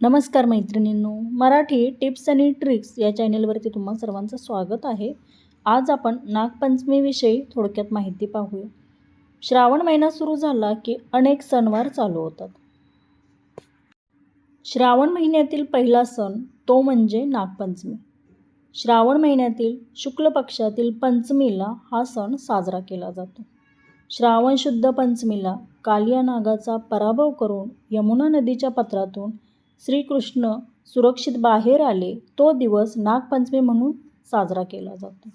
नमस्कार मैत्रिणींनो मराठी टिप्स आणि ट्रिक्स या चॅनेलवरती तुम्हा सर्वांचं स्वागत आहे. आज आपण नागपंचमीविषयी थोडक्यात माहिती पाहूया. श्रावण महिना सुरू झाला की अनेक सणवार चालू होतात. श्रावण महिन्यातील पहिला सण तो म्हणजे नागपंचमी. श्रावण महिन्यातील शुक्ल पक्षातील पंचमीला हा सण साजरा केला जातो. श्रावण शुद्ध पंचमीला कालिया नागाचा पराभव करून यमुना नदीच्या पत्रातून श्रीकृष्ण सुरक्षित बाहेर आले. तो दिवस नागपंचमी म्हणून साजरा केला जातो.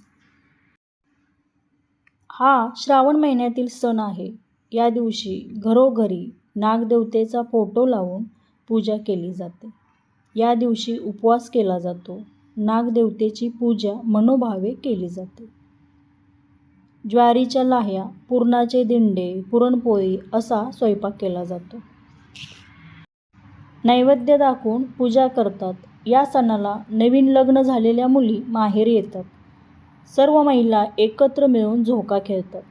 हा श्रावण महिन्यातील सण आहे. या दिवशी घरोघरी नागदेवतेचा फोटो लावून पूजा केली जाते. या दिवशी उपवास केला जातो. नागदेवतेची पूजा मनोभावे केली जाते. ज्वारीच्या लाह्या पुरणाचे दिंडे पुरणपोळी असा स्वयंपाक केला जातो. नैवेद्य दाखवून पूजा करतात. या सणाला नवीन लग्न झालेल्या मुली माहेर येतात. सर्व महिला एकत्र मिळून झोका खेळतात.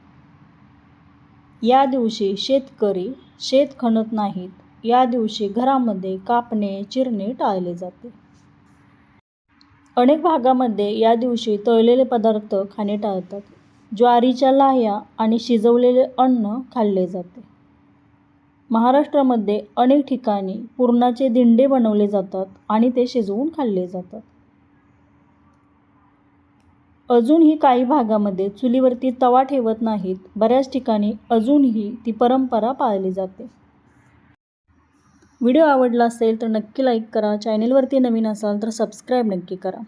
या दिवशी शेतकरी शेत खणत नाहीत. या दिवशी घरामध्ये कापणे चिरणे टाळले जाते. अनेक भागामध्ये या दिवशी तळलेले पदार्थ खाणे टाळतात. ज्वारीच्या लाह्या आणि शिजवलेले अन्न खाल्ले जाते. महाराष्ट्रामध्ये अनेक ठिकाणी पुरणाचे दिंडे बनवले जातात आणि ते शिजवून खाल्ले जातात. अजूनही काही भागामध्ये चुलीवरती तवा ठेवत नाहीत. बऱ्याच ठिकाणी अजूनही ती परंपरा पाळली जाते. व्हिडिओ आवडला असेल तर नक्की लाईक करा. चॅनेलवरती नवीन असाल तर सबस्क्राईब नक्की करा.